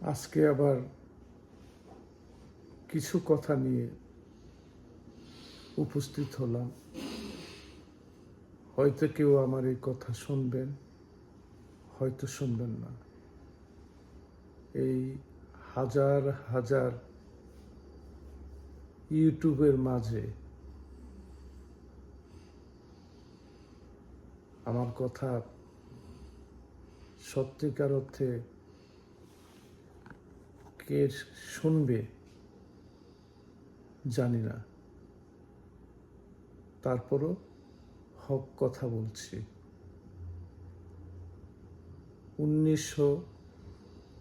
আজকে আবার কিছু কথা নিয়ে উপস্থিত হলাম। হয়তো কেউ আমার এই কথা শুনবেন, হয়তো শুনবেন না। এই হাজার হাজার ইউটিউবের মাঝে আমার কথা সত্যিকার অর্থে কে শুনবে, জানি না। তারপরও হক কথা বলছি। উনিশশো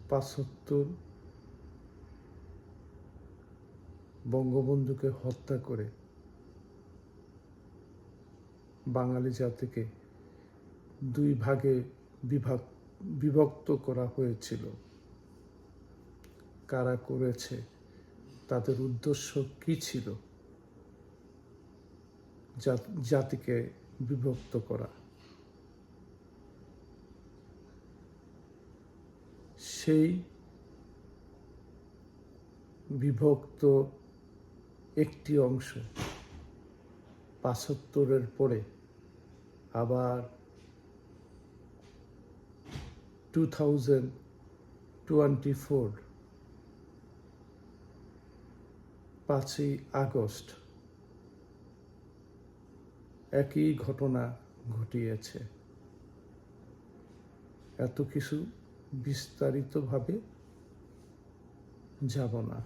পাঁচাত্তর বঙ্গবন্ধুকে হত্যা করে বাঙালি জাতিকে দুই ভাগে বিভাগ বিভক্ত করা হয়েছিল। কারা করেছে? তাদের উদ্দেশ্য কি ছিল? জাতিকে বিভক্ত করা। সেই বিভক্ত একটি অংশ পাঁচাত্তরের পরে আবার টু থাউজেন্ড টোয়েন্টি ফোর পাঁচই আগস্ট একই ঘটনা ঘটিয়েছে এত কিছু বিস্তারিতভাবে যাব না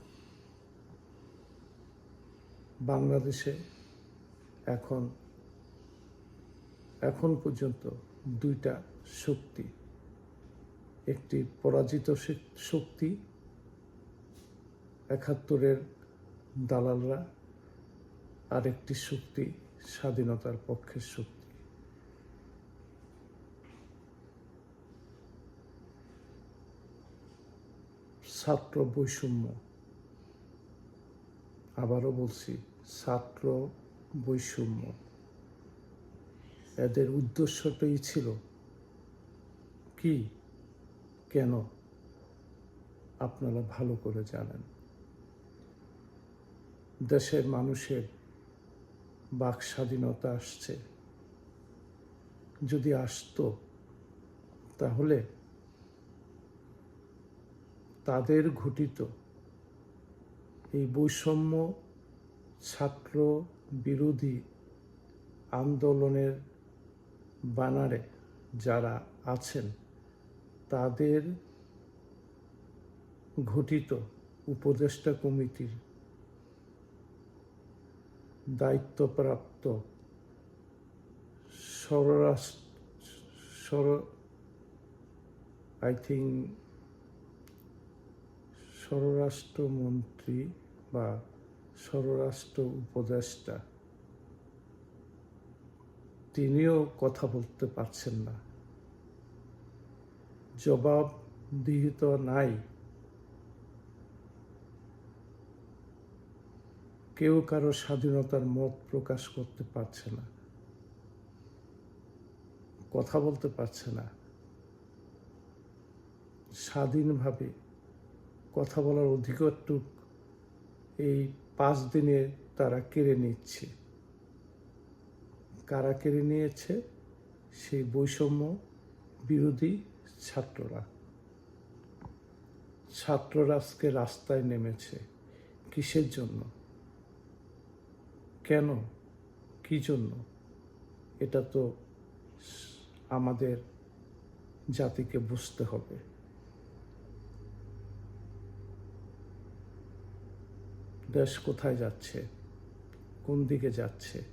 বাংলাদেশে এখন এখন পর্যন্ত দুইটা শক্তি একটি পরাজিত শক- শক্তি একাত্তরের দালালরা আর একটি শক্তি, স্বাধীনতার পক্ষের শক্তি। ছাত্র বৈষম্য। আবারও বলছি, ছাত্র বৈষম্য। এদের উদ্দেশ্যটাই ছিল। কি? কেন? আপনারা ভালো করে জানেন। দেশের মানুষের বাক স্বাধীনতা আসছে। যদি আসতো, তাহলে তাদের ঘটিত এই বৈষম্য ছাত্র বিরোধী আন্দোলনের বানারে যারা আছেন, তাদের ঘটিত উপদেষ্টা কমিটির দায়িত্বপ্রাপ্ত স্বরাষ্ট্র আই থিঙ্ক স্বরাষ্ট্রমন্ত্রী বা স্বরাষ্ট্র উপদেষ্টা, তিনিও কথা বলতে পারছেন না। জবাব দিহিত নাই। কেউ কারও স্বাধীনতার মত প্রকাশ করতে পারছে না, কথা বলতে পারছে না, স্বাধীনভাবে কথা বলার অধিকারটুক এই পাঁচ দিনে তারা কেড়ে নিচ্ছে। কারা কেড়ে নিয়েছে? সেই বৈষম্য বিরোধী ছাত্ররা। ছাত্ররা আজকে রাস্তায় নেমেছে। কিসের জন্য? কেন? কি জন্য? এটা তো আমাদের জাতিকে বুঝতে হবে। দেশ কোথায় যাচ্ছে? কোন দিকে যাচ্ছে?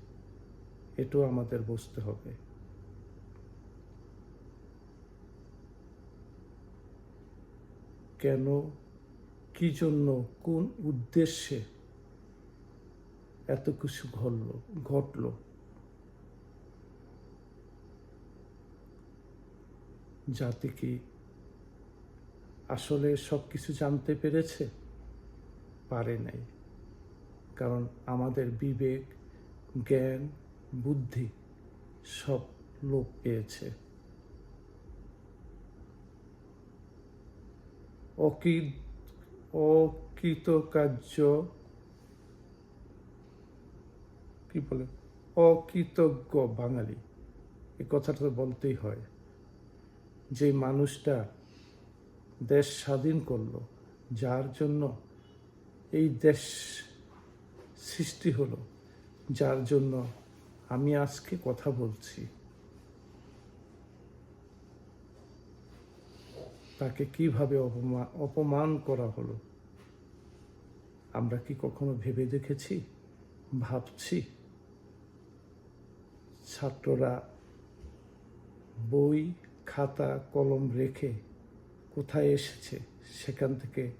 এটাও আমাদের বুঝতে হবে। কেন? কি জন্য? কোন উদ্দেশ্যে? এত কিছু ঘটলো ঘটলো। জাতি কি আসলে সব কিছু জানতে পেরেছে? পারে নাই। কারণ আমাদের বিবেক, জ্ঞান, বুদ্ধি সব লোপ পেয়েছে। অকৃ অকৃতকার্য কি বলে অকৃতজ্ঞ বাঙালি। এই কথাটা তো বলতেই হয়। যে মানুষটা দেশ স্বাধীন করল, যার জন্য এই দেশ সৃষ্টি হলো, যার জন্য আমি আজকে কথা বলছি, তাকে কীভাবে অপমান অপমান করা হলো, আমরা কি কখনো ভেবে দেখেছি, ভাবছি? ছাত্ররা বই, খাতা, কলম রেখে কোথায় এসেছে? সেখান থেকে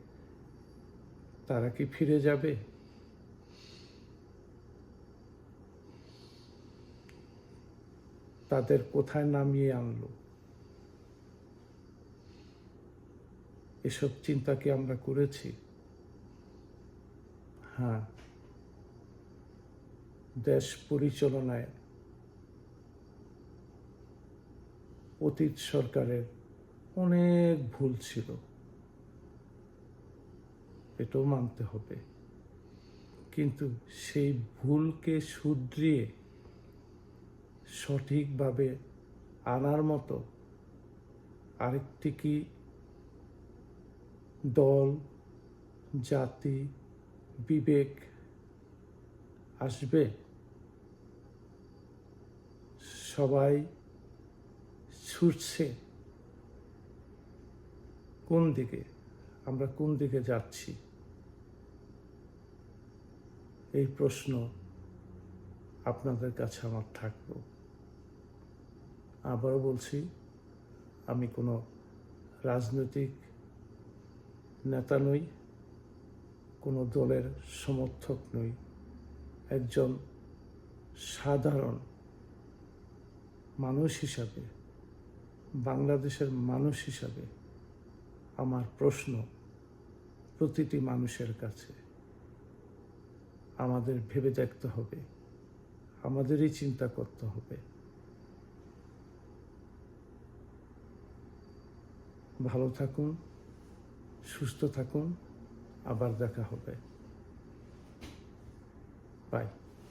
তারা কি ফিরে যাবে? তাদের কোথায় নামিয়ে আনলো? এসব চিন্তা কি আমরা করেছি? হ্যাঁ। দেশ পরিচালনায় অতীত সরকারের অনেক ভুল ছিল। এটাও মানতে হবে। কিন্তু সেই ভুলকে শুধরিয়ে সঠিকভাবে আনার মতো আরেকটি কি দল, জাতি, বিবেক আসবে? সবাই ছুটছে। কোন দিকে? আমরা কোন দিকে যাচ্ছি? এই প্রশ্ন আপনাদের কাছে আমার থাকল। আবারও বলছি, আমি কোনো রাজনৈতিক নেতা নই, কোনো দলের সমর্থক নই। একজন সাধারণ মানুষ হিসাবে বাংলাদেশের মানুষ হিসাবে আমার প্রশ্ন প্রতিটি মানুষের কাছে। আমাদের ভেবে দেখতে হবে, আমাদেরই চিন্তা করতে হবে। ভালো থাকুন, সুস্থ থাকুন, আবার দেখা হবে। বাই